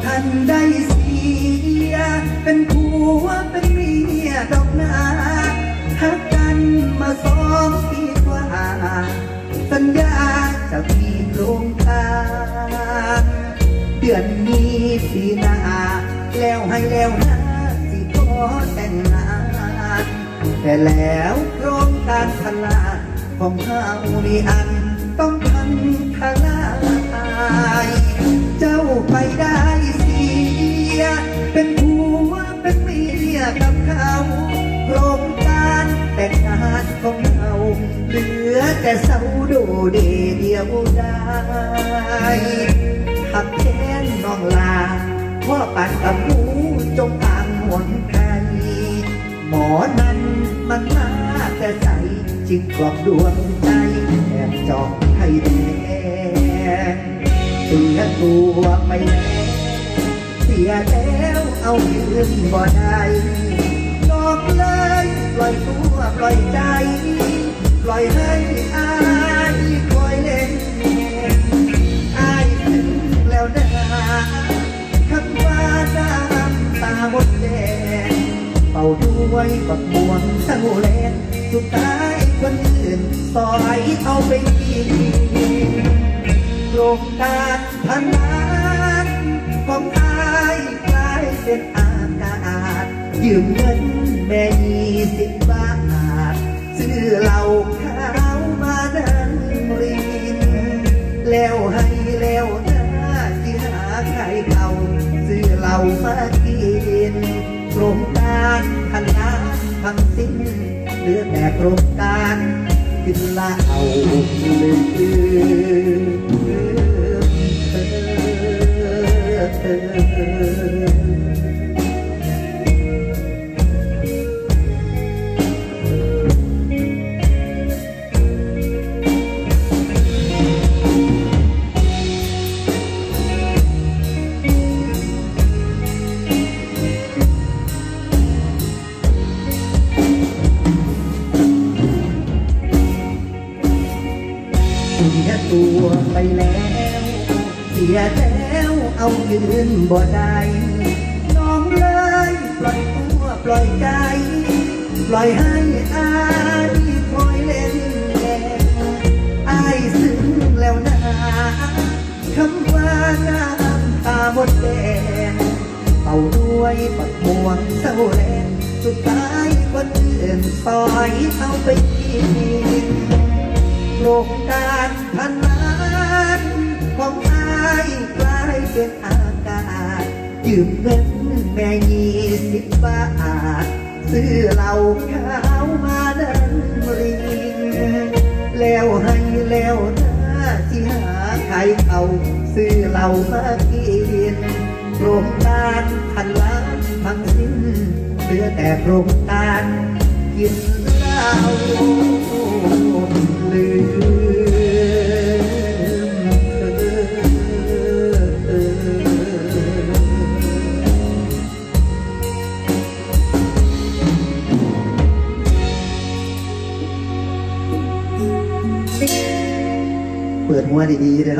บ่ทันได้เสีย เป็นผัวเป็นเมียดอกนาทักกันมาสองปีกว่า สัญญาจะมีโครงการเดือนนี้ปีนาแล้วให้แล้วนะสิขอแต่งงานแต่แล้วโครงการพลาของเฮานี่อัน แต่เศร้าดเดเดียวได้หักแค้นน้องลาพ่อปัดกับหูจงอ่างหวงใครหมอนั้นมันมาแต่ใสจึงกลอบดวงใจแอบจองให้แดงเสียตัวไปแล้วเสียแล้วเอายืนบ่ได้นอกเลยปล่อยตัวปล่อยใจ ปล่อยให้ เป่าด้วยบักมวงเศร้าแลนสุดท้ายคนอื่นซอยเอาไปกินโครงการพันล้านของอายกลายเป็นอากาศยืมเงินแม่ยี่สิบบาทซื้อเหล้าขาวมาดังรินแล้วให้แล้วนะที่หาใครเขาซื้อเหล้ามากินโครงารพันล้าทั้งสิ้นเหลือแต่โครงการกินละเอาลืมลืมเธอ เสียตัวไปแล้ว เสียแล้วเอายืนบ่ได้น้องเลยปล่อยตัวปล่อยใจ ปล่อยให้อายคอยเล่นแย่อายซึ้งแล้วนะคำว่าน้ำตาหมดแดงเป่าด้วยปักม่วงเศร้าแรงสุดท้ายคนอื่นปล่อยเอาไปกิน โครงการพันล้านของอายกลายเป็นอากาศยืมเงินแม่ยี่สิบบาท ซื้อเหล้าขาวมาดันริงแล้วให้แล้วนะที่หาใครเอาซื้อเหล้ามากินโครงการพันล้านทั้งสิ้นเหลือแต่โครงการกินเหล้า เปิดหัวดีๆเลยครับ